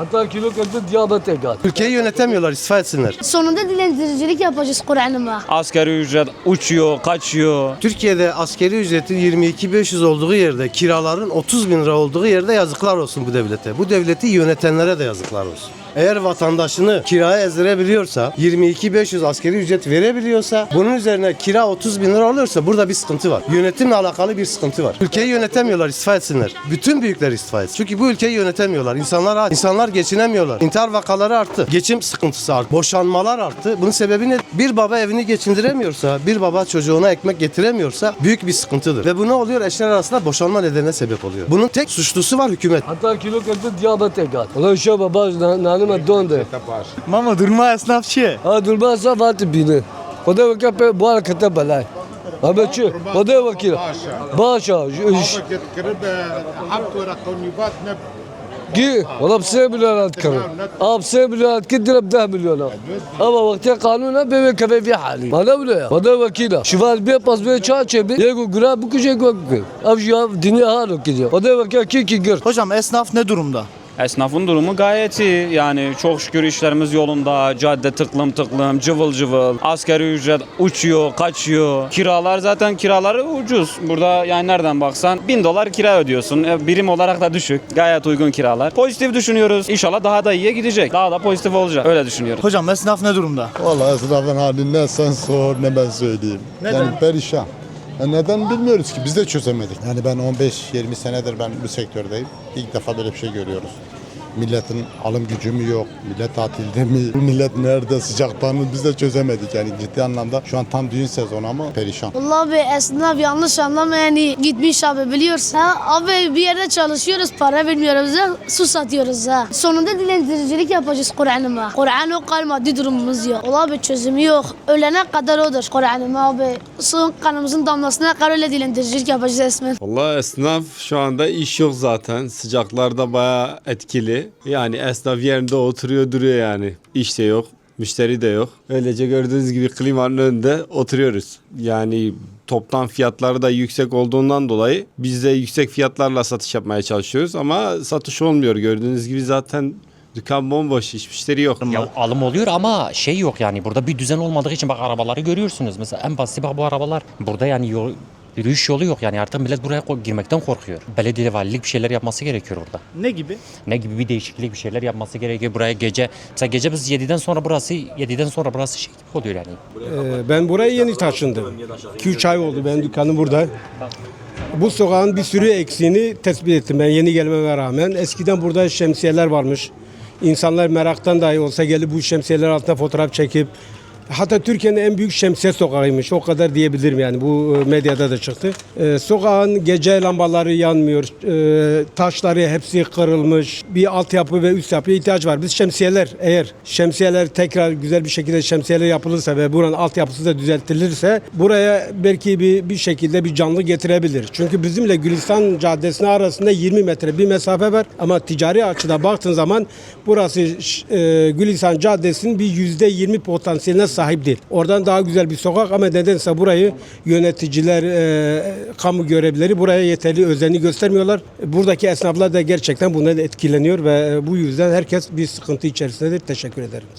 Hatta kilo kadar diyabete gal. Ülkeyi yönetemiyorlar istifa etsinler. Sonunda dilendiricilik yapacağız Kur'an'ıma. Asgari ücret uçuyor, kaçıyor. Türkiye'de askeri ücretin 22.500 olduğu yerde, kiraların 30 bin lira olduğu yerde yazıklar olsun bu devlete. Bu devleti yönetenlere de yazıklar olsun. Eğer vatandaşını kiraya ezdirebiliyorsa, 22.500 askeri ücret verebiliyorsa, bunun üzerine kira 30 bin lira oluyorsa burada bir sıkıntı var. Yönetimle alakalı bir sıkıntı var. Ülkeyi yönetemiyorlar, istifa etsinler. Bütün büyükler istifa etsin. Çünkü bu ülkeyi yönetemiyorlar. İnsanlar aç. İnsanlar geçinemiyorlar. İntihar vakaları arttı. Geçim sıkıntısı arttı. Boşanmalar arttı. Bunun sebebi ne? Bir baba evini geçindiremiyorsa, bir baba çocuğuna ekmek getiremiyorsa büyük bir sıkıntıdır. Ve bu ne oluyor? Eşler arasında boşanma nedenine sebep oluyor. Bunun tek suçlusu var hükümet. Hatta kilo kadar diyabete gal. Ulan şu baba nanime dondu. Mama durma esnafçı. Ha durmazsa vatı bini. O da bu harekete belay. Abi çu, o da vakit. Başa. Gi, valla bse milyonat kırı. Ab bse milyonat كدر بده مليون اما وقت قانون به كيف في حالي ما نبلا وده وكيله شوف البي باس بي تشاتش بي يقول قرا بكو شيء يقول اب جواب دنيا هالو كده وده وكيل كي كي قر Hocam esnaf ne durumda? Esnafın durumu gayet iyi. Yani çok şükür işlerimiz yolunda. Cadde tıklım tıklım, cıvıl cıvıl. Asgari ücret uçuyor, kaçıyor. Kiralar zaten kiraları ucuz. Burada yani nereden baksan 1000 dolar kira ödüyorsun. E, Birim olarak da düşük. Gayet uygun kiralar. Pozitif düşünüyoruz. İnşallah daha da iyiye gidecek. Daha da pozitif olacak. Öyle düşünüyoruz. Hocam esnaf ne durumda? Vallahi esnafın hali ne sen sor ne ben söyleyeyim. Yani perişan. Neden bilmiyoruz ki biz de çözemedik. Yani ben 15-20 senedir ben bu sektördeyim. İlk defa böyle bir şey görüyoruz. Milletin alım gücü mü yok? Millet tatilde mi? Bu millet nerede? Sıcaktan? Biz de çözemedik yani ciddi anlamda. Şu an tam düğün sezonu ama perişan. Vallahi abi esnaf yanlış anlama yani gitmiş abi biliyorsun. Ha, abi bir yerde çalışıyoruz para vermiyoruz ha, su satıyoruz ha. Sonunda dilendiricilik yapacağız Kur'an'ıma. Kur'an o maddi durumumuz yok. Vallahi abi çözümü yok. Ölene kadar odur Kur'an'ıma abi. Son kanımızın damlasına kadar öyle dilendiricilik yapacağız resmen. Vallahi esnaf şu anda iş yok zaten. Sıcaklarda bayağı etkili. Yani esnaf yerinde oturuyor duruyor yani. İş de yok. Müşteri de yok. Öylece gördüğünüz gibi klimanın önünde oturuyoruz. Yani toptan fiyatları da yüksek olduğundan dolayı biz de yüksek fiyatlarla satış yapmaya çalışıyoruz ama satış olmuyor. Gördüğünüz gibi zaten dükkan bomboş, hiç müşteri yok. Ya alım oluyor ama şey yok yani burada bir düzen olmadığı için bak arabaları görüyorsunuz. Mesela en basit bak bu arabalar. Burada yani yol, yürüyüş yolu yok yani artık millet buraya girmekten korkuyor. Belediye valilik bir şeyler yapması gerekiyor orada. Ne gibi? Ne gibi bir değişiklik bir şeyler yapması gerekiyor buraya gece. Mesela gece biz 7'den sonra burası 7'den sonra burası şey gibi oluyor yani. Ee, Ben buraya yeni taşındım. 2-3 ay oldu benim dükkanım burada. Bu sokağın bir sürü eksiğini tespit ettim ben yeni gelmeme rağmen. Eskiden burada şemsiyeler varmış. İnsanlar meraktan dahi olsa gelip bu şemsiyeler altında fotoğraf çekip Hatta Türkiye'nin en büyük şemsiye sokağıymış. O kadar diyebilirim yani. Bu e, medyada da çıktı. Ee, sokağın gece lambaları yanmıyor. Ee, taşları hepsi kırılmış. Bir altyapı ve üst yapıya ihtiyaç var. Biz şemsiyeler eğer şemsiyeler tekrar güzel bir şekilde şemsiyeler yapılırsa ve buranın altyapısı da düzeltilirse buraya belki bir, bir şekilde bir canlı getirebilir. Çünkü bizimle Gülistan Caddesi'ne arasında 20 metre bir mesafe var. Ama ticari açıda baktığın zaman burası e, Gülistan Caddesi'nin bir yüzde 20 potansiyeline sahip değil. Oradan daha güzel bir sokak ama nedense burayı yöneticiler, e, kamu görevlileri buraya yeterli özeni göstermiyorlar. Buradaki esnaflar da gerçekten bundan etkileniyor ve e, bu yüzden herkes bir sıkıntı içerisindedir. Teşekkür ederim.